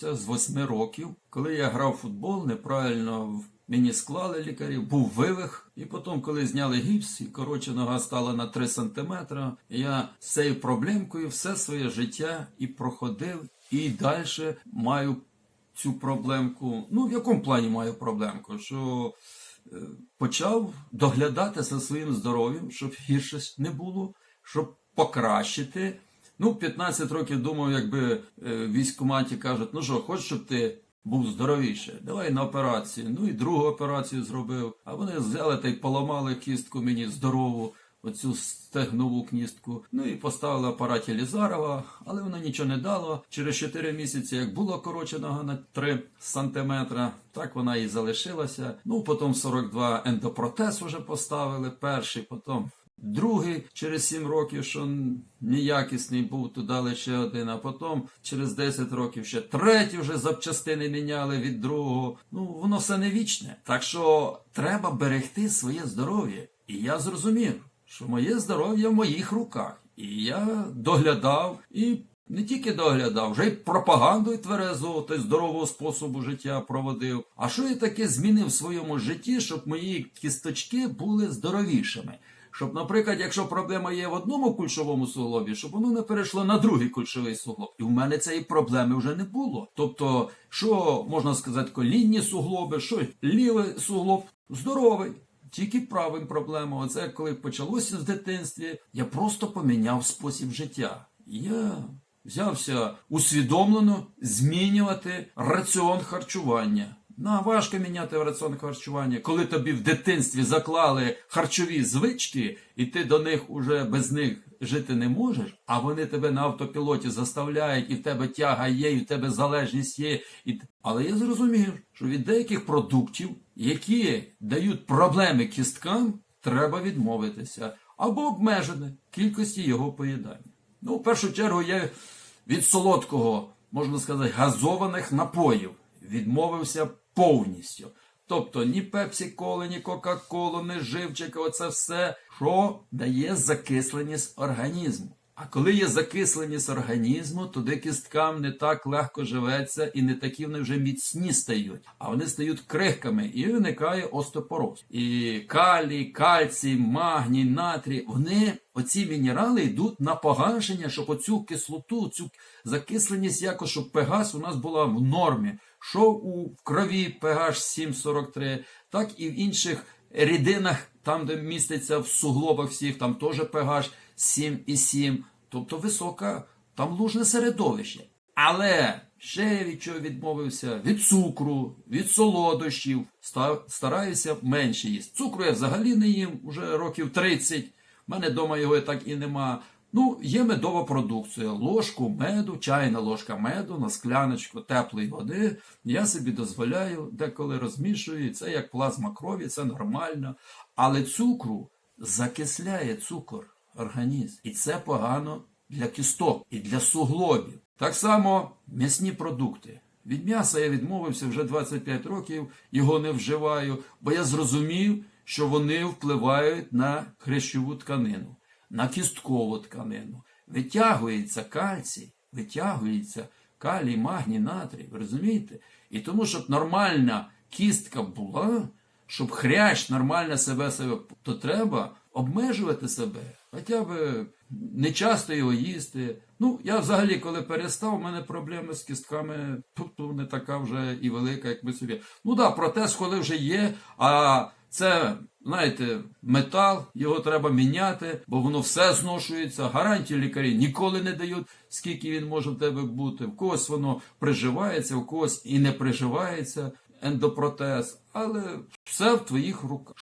Це з восьми років, коли я грав футбол, неправильно мені склали лікарі, був вивих. І потім, коли зняли гіпс, і коротше нога стала на 3 сантиметри, я з цією проблемкою все своє життя і проходив, і далі маю цю проблемку. Ну, в якому плані маю проблемку? Що е, почав доглядати за своїм здоров'ям, щоб гірше не було, щоб покращити. Ну, 15 років думав, якби е, військкоматі кажуть, ну що, хочеш, щоб ти був здоровіше, давай на операцію. Ну і другу операцію зробив. А вони взяли та й поламали кістку мені здорову, оцю стегнову кістку. Ну і поставили апарат Єлізарова, але воно нічого не дало. Через 4 місяці, як було коротше нога на 3 сантиметра, так вона і залишилася. Ну, потім 42 ендопротез вже поставили, перший, потім Другий через 7 років, що неякісний був, то дали ще один, а потім через 10 років ще третій вже запчастини міняли від другого. Ну, воно все не вічне. Так що треба берегти своє здоров'я. І я зрозумів, що моє здоров'я в моїх руках. І я доглядав і. Не тільки доглядав, вже й пропагандою тверезого та здорового способу життя проводив. А що я таке змінив в своєму житті, щоб мої кісточки були здоровішими? Щоб, наприклад, якщо проблема є в одному кульшовому суглобі, щоб воно не перейшло на другий кульшовий суглоб. І в мене цієї проблеми вже не було. Тобто, що можна сказати, колінні суглоби, що лівий суглоб здоровий. Тільки правим проблема. Оце коли почалося в дитинстві, я просто поміняв спосіб життя. Я взявся усвідомлено змінювати раціон харчування. На важко міняти раціон харчування, коли тобі в дитинстві заклали харчові звички, і ти до них уже без них жити не можеш, а вони тебе на автопілоті заставляють, і в тебе тяга є, і в тебе залежність є. І... Але я зрозумів, що від деяких продуктів, які дають проблеми кісткам, треба відмовитися або обмежити кількості його поїдання. Ну, в першу чергу, я від солодкого, можна сказати, газованих напоїв відмовився повністю. Тобто ні пепсі-коли, ні Кока-колу, ні живчика, оце все, що дає закисленість організму. А коли є закисленість організму, тоді кісткам не так легко живеться і не такі вони вже міцні стають, а вони стають крихками і виникає остеопороз. І калій, кальцій, магній, натрій, вони оці мінерали йдуть на погашення, щоб оцю кислоту, цю закисленість якось, щоб pH у нас була в нормі. Що у крові pH 7,43, так і в інших рідинах, там, де міститься в суглобах всіх, там теж pH 7,7, тобто висока, там лужне середовище. Але ще від чого відмовився? Від цукру, від солодощів. Стараюся менше їсти. Цукру я взагалі не їм вже років 30. У мене вдома його і так і нема. Ну, є медова продукція, ложку меду, чайна ложка меду на скляночку теплої води. Я собі дозволяю, деколи розмішую, це як плазма крові, це нормально. Але цукру закисляє цукор організм. І це погано для кісток і для суглобів. Так само м'ясні продукти. Від м'яса я відмовився вже 25 років, його не вживаю, бо я зрозумів, що вони впливають на хрящову тканину, на кісткову тканину. Витягується кальцій, витягується калій, магній, натрій. Ви розумієте? І тому, щоб нормальна кістка була, щоб хрящ нормально себе себе, то треба обмежувати себе. Хоча б не часто його їсти. Ну, я взагалі, коли перестав, у мене проблеми з кістками, тобто не така вже і велика, як ми собі. Ну так, да, протез, коли вже є, а це, знаєте, метал, його треба міняти, бо воно все зношується. Гарантії лікарі ніколи не дають, скільки він може в тебе бути. В когось воно приживається, в когось і не приживається ендопротез, але все в твоїх руках.